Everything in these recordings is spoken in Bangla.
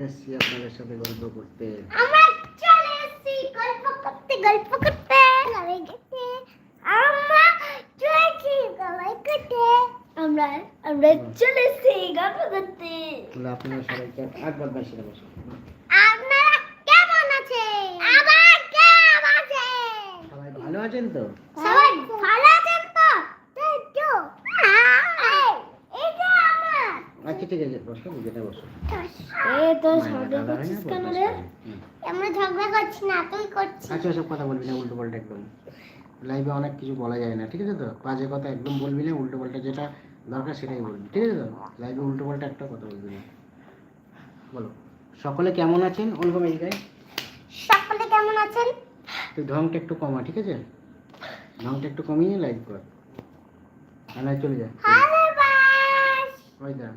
এসছি আপনাদের সাথে গল্প করতে। আমরা চলে এসেছি গল্প করতে গল্প করতে। আমি গেছে। আমরা চলেছি গল্প করতে। আমরা আমরা চলে এসেছি গল্প করতে। তাহলে আপনারা সবাইকে একবার বেশি বসুন আপনারা কেমন আছেন? আবার কেমন আছেন সবাই ভালো আছেন তো? সবাই ভালো আছেন তো তাই তো এই, এটা আমার আচ্ছা ঠিক আছে বসো যেটা বসো এ তো মায়ের দাদা না, বদমাশ করে। হুম। আমরা ঝগড়া করছি না তুই করছিস। আচ্ছা ওসব কথা বলবি না উল্টো পাল্টা একদম। লাইভে অনেক কিছু বলা যায় না ঠিক আছে তো? বাজে কথা একদম বলবি না উল্টো পাল্টা যেটা দরকার সেটাই বলবি ঠিক আছে তো? লাইভে উল্টো পাল্টা একটা কথা বলবি না। বলো সকলে কেমন আছেন? অনুপম এদিকায় সকলে কেমন আছেন? তুই ঢংটা একটু কমা ঠিক আছে? ঢংটা একটু কমিয়ে লাইভ কর। আর চলে যা। ওই দা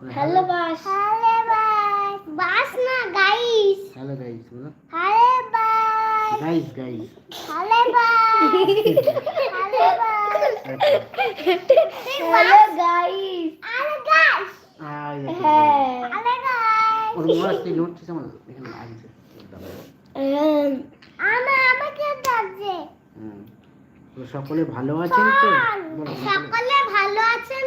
হ্যালো বাস হ্যালো বাস বাস না গাইস হ্যালো গাইস বলো হ্যালো বাস গাইস গাইস হ্যালো বাস হ্যালো বাস hello guys hello guys hello guys ওর নোটছিস আমার এখানে আমা আমাকে ডাকছে হুম সকলে ভালো আছেন তো সকলে ভালো আছেন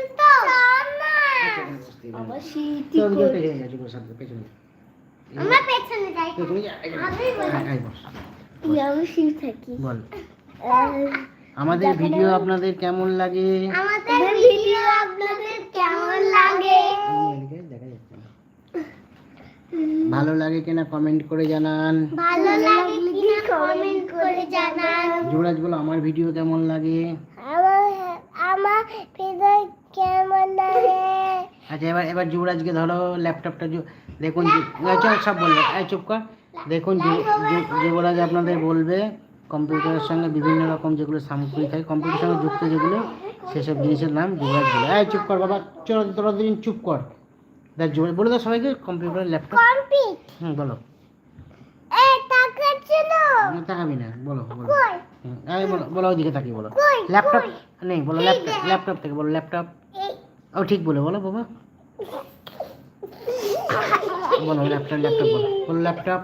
আমাদের ভিডিও আপনাদের কেমন লাগে? আমাদের ভিডিও আপনাদের কেমন লাগে। ভালো লাগে কিনা কমেন্ট করে জানান। ভালো লাগে কিনা কমেন্ট করে জানান। যুবরাজ বলো আমার ভিডিও কেমন লাগে? আমার আমার ভিডিও কেমন লাগে? আচ্ছা এবার এবার যুবরাজকে ধরো ল্যাপটপটা দেখুন চল সব বলবে। এই চুপ কর। দেখুন যুবরাজ আপনাদের বলবে কম্পিউটারের সঙ্গে বিভিন্ন রকম যেগুলো সামগ্রী থাকে কম্পিউটারের সঙ্গে যুক্ত যেগুলো সেসব জিনিসের নাম যুবরাজ বলে। এই চুপ কর বাবা চল তোরা দুদিন চুপ কর। দেখ যুবরাজ বলে দাও সবাইকে কম্পিউটার ল্যাপটপ হুম বলো। তাকাবি না বলো বলো। এই বলো বলো ওইদিকে তাকিয়ে বলো। ল্যাপটপ? নেই বলো ল্যাপটপ ল্যাপটপ থেকে বলো ল্যাপটপ। ও ঠিক বলে বলো বাবা বলো ল্যাপটপ ল্যাপটপ বলো। বলো ল্যাপটপ।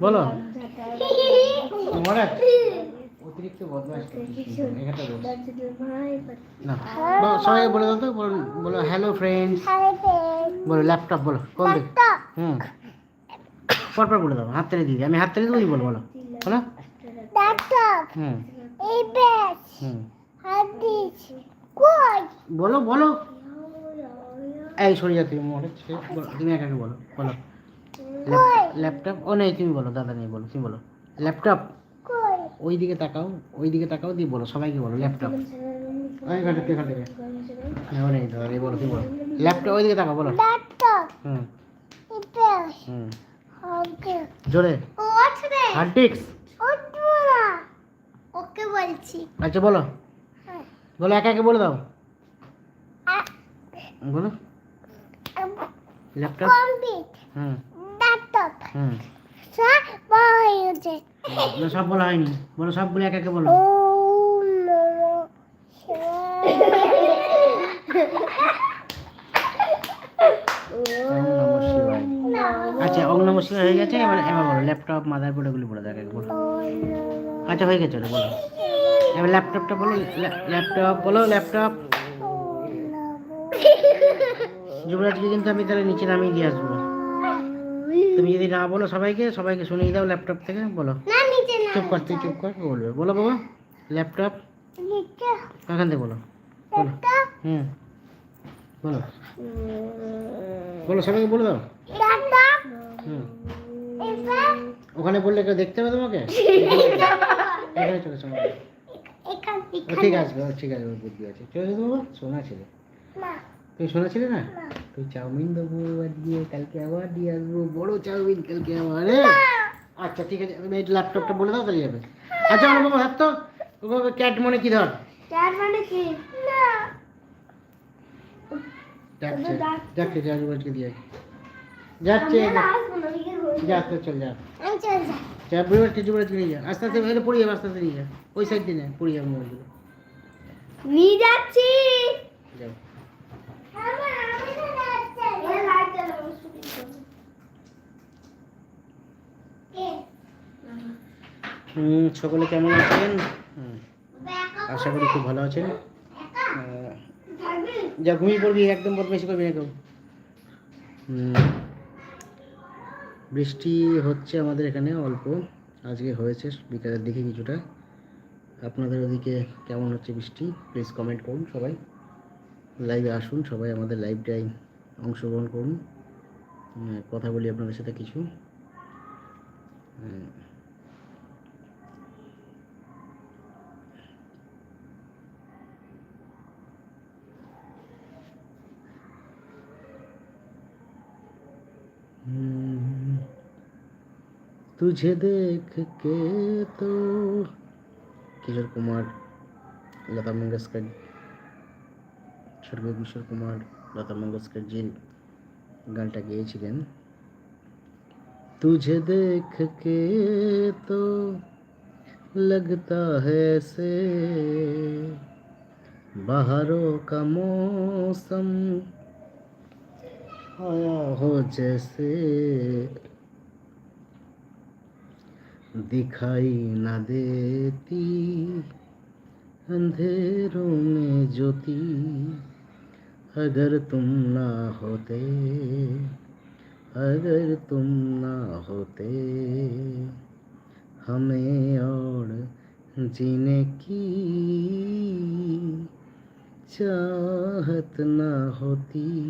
বলো। অতিরিক্ত বদমাশ। না সবাই বলে দাও তো বলো হ্যালো ফ্রেন্ডস বলো ল্যাপটপ বলো কোন হুম। পরপর বলে দাও হাত তালি দিদি আমি হাত তালি দিই বলো। বলো। বলো হুম। হুম। বলো বলো। এই সরে যা তুমি বলো, তুমি একা একা বলো বলো। ল্যাপটপ ও নেই তুমি বলো দাদা নেই বলো তুমি বলো। ল্যাপটপ কই? ওই দিকে তাকাও ওই দিকে তাকাও দিয়ে বলো সবাইকে বলো ল্যাপটপ ওই ঘাটে থেকে ঘাটে হ্যাঁ ও নেই দাদা নেই বলো তুমি বলো। ল্যাপটপ ওই দিকে তাকাও বলো। হুম। হুম। জোরে। তোরা ওকে বলছি। আচ্ছা বলো। বলো একা একে বলে দাও। বলো। ল্যাপটপ হুম। ল্যাপটপ। হুম। সব হয়েছে না, সব বলা হয়নি। বলো সবগুলো একা একে বলো। ও। আচ্ছা ওম নমঃ হয়ে গেছে এবার এবার বলো ল্যাপটপ মাদারবোর্ড এগুলো বলে দেখো বলো আচ্ছা হয়ে গেছে ওটা বলো। এবার ল্যাপটপটা বলো ল্যাপটপ বলো ল্যাপটপ যুবরাজকে কিন্তু আমি তাহলে নিচে নামিয়ে দিয়ে আসব। তুমি যদি না বলো সবাইকে সবাইকে শুনিয়ে দাও ল্যাপটপ থেকে বলো। চুপ কর তুই চুপ কর বলবে। বলো বাবা ল্যাপটপ এখান থেকে বলো। বলো হুম। বলো। বলো সবাইকে বলে দাও। ওখানে বললে কেউ দেখতে হবে তোমাকে? এখানে চলে শোনো ও ঠিক আসবে ও ঠিক আছে বুদ্ধি আছে। চলে যেতে বাবা শোনা ছিল। তুই শোনা ছিলে না? তুই চাউমিন দেবো দিয়ে কালকে আবার দিয়ে আসব। বড় চাউমিন কালকে আবার এ? আচ্ছা ঠিক আছে তুমি এই ল্যাপটপটা বলে দাও তাহলে যাবে। আচ্ছা আমার বাবা হাত তো ক্যাট মনে কি ধর? তার মানে কি? না। যাচ্ছে যাচ্ছে যাচ্ছে আজকে দিয়ে। যাচ্ছে আমি যা তো চল যা আমি যা বুড়িবার কিছু বলে নিয়ে যা। আস্তে আস্তে এলে পড়ে যাবে আস্তে আস্তে নিয়ে যা। ওই সাইড দিয়ে না পড়ে যাবে মোবাইলগুলো নিয়ে যাচ্ছি। যাও। আমি হুম, সকলে কেমন আছেন? হুম, আশা করি খুব ভালো আছেন। যা ঘুমিয়ে পড়বি একদম বদমাইশি করবি না কেউ। হুম, বৃষ্টি হচ্ছে আমাদের এখানে অল্প। আজকে হয়েছে বিকালের দিকে কিছুটা। আপনাদের ওদিকে কেমন হচ্ছে বৃষ্টি? প্লিজ কমেন্ট করুন সবাই। লাইভে আসুন সবাই আমাদের লাইভটাই অংশগ্রহণ করুন। কথা বলি আপনাদের সাথে কিছু। तुझे देख के तो কিশোর কুমার লতা মঙ্গেশকর স্বর্গীয় কিশোর কুমার লতা মঙ্গেশকর জি গানটা গেয়েছিলেন तुझे देख के तो लगता है से बाहरों का मौसम आया हो जैसे दिखाई न देती, अंधेरों में ज्योति। अगर तुम ना होते, अगर तुम ना होते, हमें और जीने की चाहत ना होती।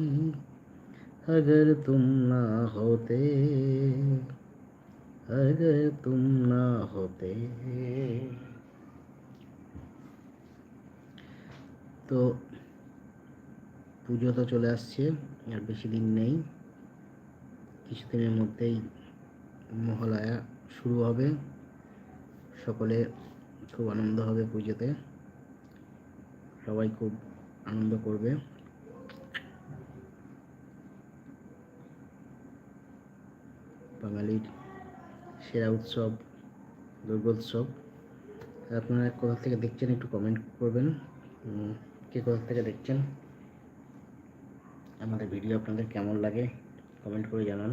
अगर तुम ना होते अगर तुम ना होते তো পুজো তো চলে আসছে আর বেশি দিন নেই কিছুদিনের মধ্যেই মহালয়া শুরু হবে সকলে খুব আনন্দ হবে পুজোতে সবাই খুব আনন্দ করবে বাঙালির সেরা উৎসব, দুর্গোৎসব। আপনারা কোথা থেকে দেখছেন একটু কমেন্ট করবেন। কে কোথা থেকে দেখছেন? আমাদের ভিডিও আপনাদের কেমন লাগে কমেন্ট করে জানান।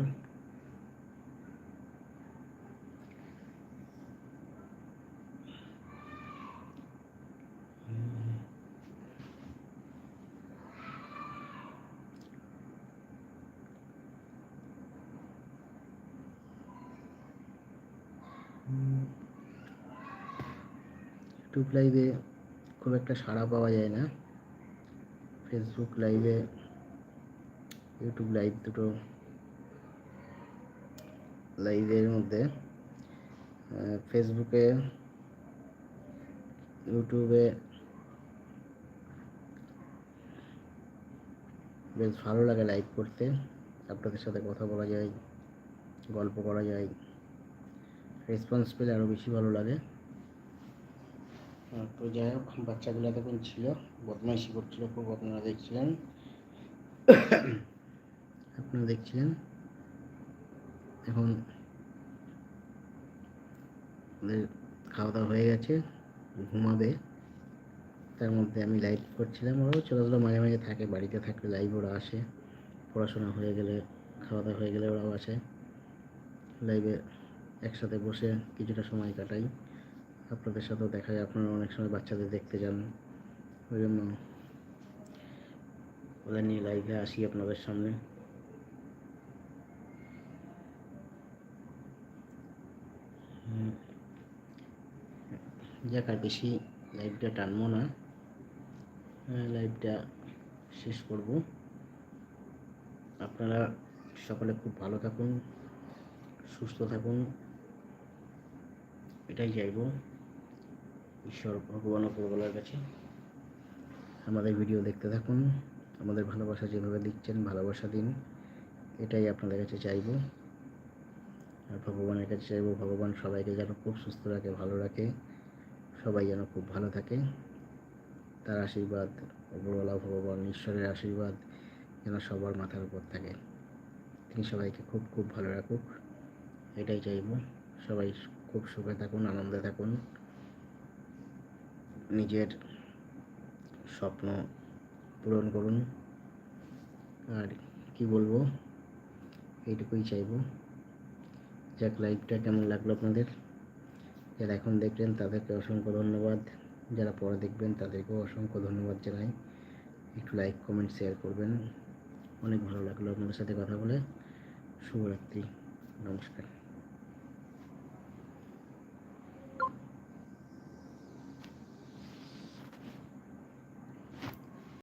ইউটিউব লাইভে খুব একটা সাড়া পাওয়া যায় না। ফেসবুক লাইভে ইউটিউব লাইভ দুটো লাইভের মধ্যে। ফেসবুকে ইউটিউবে বেশ ভালো লাগে লাইভ করতে। আপনাদের সাথে কথা বলা যায়, গল্প করা যায়। রেসপন্স পেলে আরও বেশি ভালো লাগে। তো যাই হোক, বাচ্চাগুলো তখন ছিল, বদমাইশি করছিল, খুব আপনারা দেখছিলেন। আপনারা দেখছিলেন? এখন খাওয়া দাওয়া হয়ে গেছে, ঘুমাবে। তার মধ্যে আমি লাইভ করছিলাম, ওরাও চলাচল মাঝে মাঝে থাকে, বাড়িতে থাকলে লাইভ ওরা আসে। পড়াশোনা হয়ে গেলে খাওয়া দাওয়া হয়ে গেলে ওরাও আসে। লাইভে একসাথে বসে কিছুটা সময় কাটাই। আপনাদের সাথেও দেখা যায় আপনারা অনেক সময় বাচ্চাদের দেখতে যান। ওই জন্য ওদের নিয়ে লাইভে আসি আপনাদের সামনে। যাক আর বেশি লাইভটা টানবো না। হ্যাঁ, লাইভটা শেষ করব। আপনারা সকলে খুব ভালো থাকুন সুস্থ থাকুন এটাই চাইব। ঈশ্বর ভগবান উপরবেলার কাছে। আমাদের ভিডিও দেখতে থাকুন। আমাদের ভালোবাসা যেভাবে দিচ্ছেন, ভালোবাসা দিন, এটাই আপনাদের কাছে চাইব। আর ভগবানের কাছে চাইব, ভগবান সবাইকে যেন খুব সুস্থ রাখে, ভালো রাখে, সবাই যেন খুব ভালো থাকে। তার আশীর্বাদ, উপরওয়ালা ভগবান, ঈশ্বরের আশীর্বাদ যেন সবার মাথার উপর থাকে। তিনি সবাইকে খুব খুব ভালো রাখুক। এটাই চাইব। সবাই খুব সুখে থাকুন, আনন্দে থাকুন। নিজের স্বপ্ন পূরণ করুন। আর কি বলব? এইটুকুই চাইব। যাক লাইভটা কেমন লাগল আপনাদের? যারা এখন দেখলেন, তাদেরকে অসংখ্য ধন্যবাদ। যারা পরে দেখবেন, তাদেরকেও অসংখ্য ধন্যবাদ জানাই। একটু লাইক কমেন্ট শেয়ার করবেন। অনেক ভালো লাগল আপনাদের সাথে কথা বলে। শুভরাত্রি। নমস্কার।